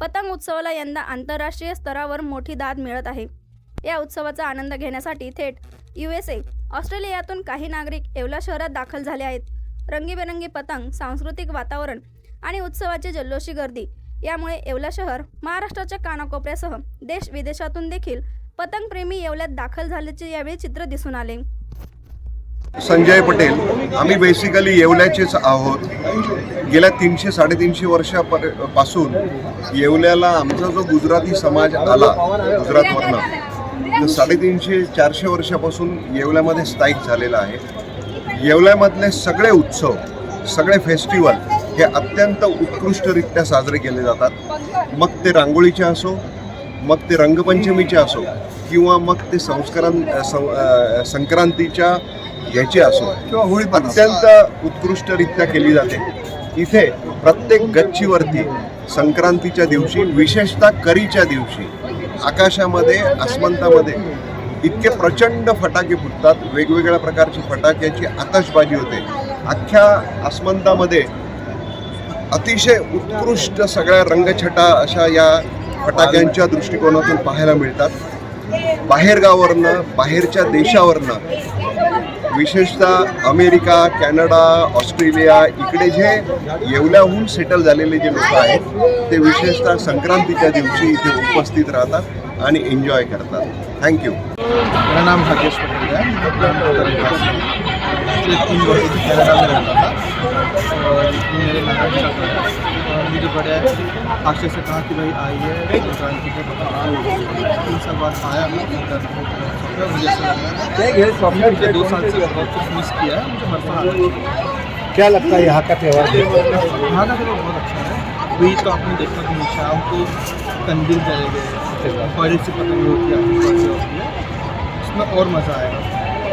पतंग उत्सवाला यंदा आंतरराष्ट्रीय स्तरावर मोठी दाद मिळत आहे. या उत्सवाचा आनंद घेण्यासाठी थेट यू एस ए ऑस्ट्रेलियातून काही नागरिक येवला शहरात दाखल झाले आहेत. रंगीबेरंगी पतंग सांस्कृतिक वातावरण आणि उत्सवाची जल्लोषी गर्दी यामुळे येवला शहर महाराष्ट्राच्या कानाकोपऱ्यासह देश विदेशातून देखील पतंगप्रेमी येवल्यात दाखल झाल्याचे यावेळी चित्र दिसून आले. संजय पटेल आम्ही बेसिकली येवल्याचेच आहोत. गेल्या तीनशे साडेतीनशे वर्षापासून येवल्याला आमचा जो गुजराती समाज आला गुजरातवरनं तर साडेतीनशे चारशे वर्षापासून येवल्यामध्ये स्थायिक झालेला आहे. येवल्यामधले सगळे उत्सव सगळे फेस्टिवल हे अत्यंत उत्कृष्टरित्या साजरे केले जातात. मग ते रांगोळीचे असो मग ते रंगपंचमीचे असो किंवा मग ते संस्कारां संक्रांतीच्या ह्याची असो किंवा होळी अत्यंत उत्कृष्टरित्या केली जाते. इथे प्रत्येक गच्चीवरती संक्रांतीच्या दिवशी विशेषतः करीच्या दिवशी आकाशामध्ये आसमंतामध्ये इतके प्रचंड फटाके फुटतात वेगवेगळ्या प्रकारची फटाक्याची आतषबाजी होते. अख्ख्या आसमंतामध्ये अतिशय उत्कृष्ट सगळ्या रंगछटा अशा या फटाक्यांच्या दृष्टिकोनातून पाहायला मिळतात. बाहेरगावावरनं बाहेरच्या देशावरनं विशेषतः अमेरिका कॅनडा ऑस्ट्रेलिया इकडे जे येवल्याहून सेटल झालेले जे लोक आहेत ते विशेषतः संक्रांतीच्या दिवशी इथे उपस्थित राहतात आणि एन्जॉय करतात. थँक्यू मेरा नाम भाग्येश पटेल है पिछले तीन वर्ष से कनाडा में रहता था और मेरे नाना जी का घर है और मुझे बड़े आशय से कहा कि भाई आइए संक्रांति के तीन साल बाद आया मैं तो मुझे ऐसा लगा पिछले दो साल से बहुत कुछ मिस किया है मुझे आ क्या लगता है यहाँ का त्यौहार? यहाँ का तो बहुत अच्छा है। वही तो आपने देखा कि शाम को कंदिल जले गए बड़े से पतंग होती है। उसमें और मज़ा आएगा।